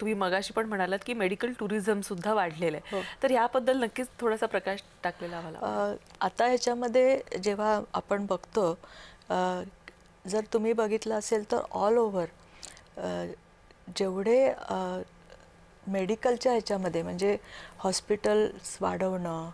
तुम्ही मगाशी पण म्हणालात की मेडिकल टुरिझम सुद्धा वाढलेलं आहे हो. तर याबद्दल नक्कीच थोडासा प्रकाश टाकलेला हवा आता ह्याच्यामध्ये जेव्हा आपण बघतो जर तुम्ही बघितलं असेल तर ऑल ओव्हर जेवढे मेडिकलच्या ह्याच्यामध्ये म्हणजे हॉस्पिटल्स वाढवणं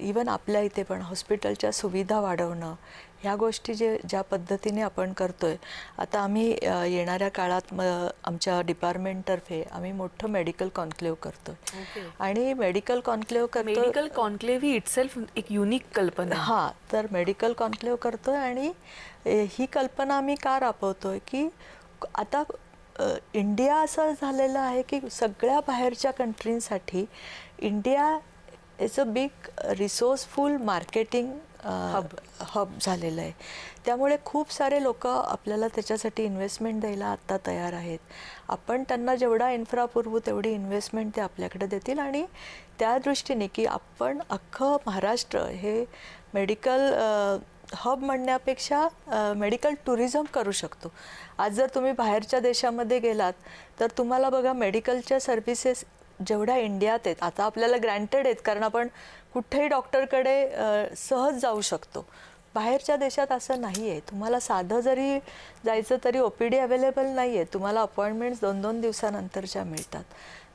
इवन आपल्या इथे पण हॉस्पिटलच्या सुविधा वाढवणं ह्या गोष्टी जे ज्या पद्धतीने आपण करतोय आता आम्ही येणाऱ्या काळात म आमच्या डिपार्टमेंटतर्फे आम्ही मोठं मेडिकल कॉन्क्लेव्ह करतोय Okay. आणि मेडिकल कॉन्क्लेव्ह करतो मेडिकल कॉन्क्लेव्ह ही इटसेल्फ एक युनिक कल्पना. हां तर मेडिकल कॉन्क्लेव्ह करतोय आणि ही कल्पना आम्ही का राबवतोय की आता इंडिया असं झालेलं आहे की सगळ्या बाहेरच्या कंट्रींसाठी India is a big resourceful marketing hub hub झालेलं आहे. त्यामुळे खूप सारे लोक आपल्याला त्याच्यासाठी इन्व्हेस्टमेंट द्यायला आत्ता तयार आहेत. आपण त्यांना जेवढा इन्फ्रा पुरवू तेवढी इन्व्हेस्टमेंट ते आपल्याकडे देतील आणि त्या दृष्टीने की आपण अख्खं महाराष्ट्र हे मेडिकल हब म्हणण्यापेक्षा मेडिकल टुरिझम करू शकतो. आज जर तुम्ही बाहेरच्या देशामध्ये गेलात तर तुम्हाला बघा मेडिकलच्या सर्व्हिसेस जेवढ्या इंडियात आहेत आता आपल्याला ग्रँटेड आहेत कारण आपण कुठेही डॉक्टरकडे सहज जाऊ शकतो. बाहेरच्या देशात असं नाही आहे तुम्हाला साधं जरी जायचं तरी ओ पी डी अवेलेबल नाही आहे तुम्हाला अपॉइंटमेंट्स दोन दोन दिवसानंतरच्या मिळतात.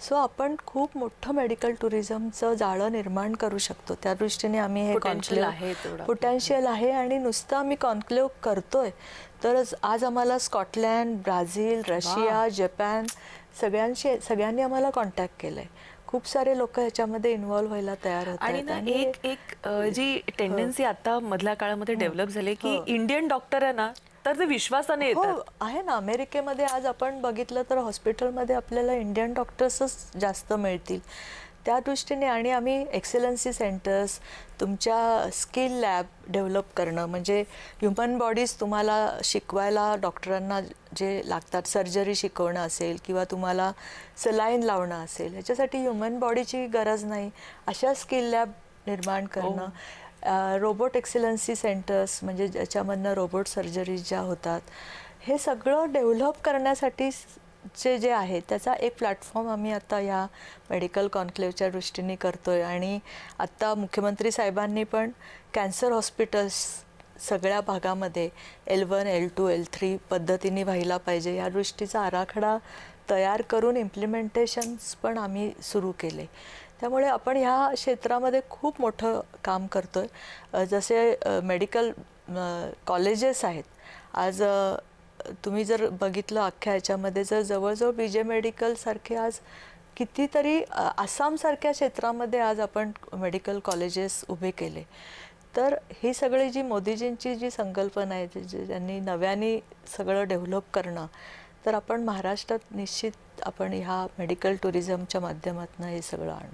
सो आपण खूप मोठं मेडिकल टुरिझमचं जाळं निर्माण करू शकतो. त्या दृष्टीने आम्ही हे conclave- आहे. पोटॅन्शियल आहे आणि नुसतं आम्ही कॉन्क्लेव्ह करतोय. तरच आज आम्हाला स्कॉटलँड ब्राझील रशिया जपान सगळ्यांशी सगळ्यांनी आम्हाला कॉन्टॅक्ट केलंय. खूप सारे लोक ह्याच्यामध्ये इन्व्हॉल्व्ह व्हायला तयार होत आणि ना एक एक जी टेंडन्सी आता मधल्या काळामध्ये डेव्हलप झाली की. इंडियन डॉक्टर आहे ना तर ते विश्वासाने हो आहे ना. अमेरिकेमध्ये आज आपण बघितलं तर हॉस्पिटलमध्ये आपल्याला इंडियन डॉक्टर्सच जास्त मिळतील. त्या दृष्टीने आणि आम्ही एक्सेलन्सी सेंटर्स तुमच्या स्किल लॅब डेव्हलप करणं म्हणजे ह्युमन बॉडीज तुम्हाला शिकवायला डॉक्टरांना जे लागतात सर्जरी शिकवणं असेल किंवा तुम्हाला सलाईन लावणं असेल ह्याच्यासाठी ह्युमन बॉडीची गरज नाही. अशा स्किल लॅब निर्माण करणं रोबोट एक्सिलन्सी सेंटर्स म्हणजे ज्याच्यामधनं रोबोट सर्जरीज ज्या होतात हे सगळं डेव्हलप करण्यासाठी चे जे आहे त्याचा एक प्लॅटफॉर्म आम्ही आता या मेडिकल कॉन्क्लेव्हच्या दृष्टीने करतो आहे आणि आत्ता मुख्यमंत्री साहेबांनी पण कॅन्सर हॉस्पिटल्स सगळ्या भागामध्ये L one L two L three पद्धतीने व्हायला पाहिजे या दृष्टीचा आराखडा तयार करून इम्प्लिमेंटेशन्स पण आम्ही सुरू केले. त्यामुळे आपण ह्या क्षेत्रामध्ये खूप मोठं काम करतो आहे जसे मेडिकल कॉलेजेस आहेत. आज तुम्ही जर बघितलं अख्ख्या ह्याच्यामध्ये जर जवळजवळ बी जे मेडिकलसारखे आज कितीतरी आसामसारख्या क्षेत्रामध्ये आज आपण मेडिकल कॉलेजेस उभे केले. तर ही सगळी जी मोदीजींची जी संकल्पना आहे ज्यांनी नव्याने सगळं डेव्हलप करणं तर आपण महाराष्ट्रात निश्चित आपण ह्या मेडिकल टुरिझमच्या माध्यमातून हे सगळं आणू.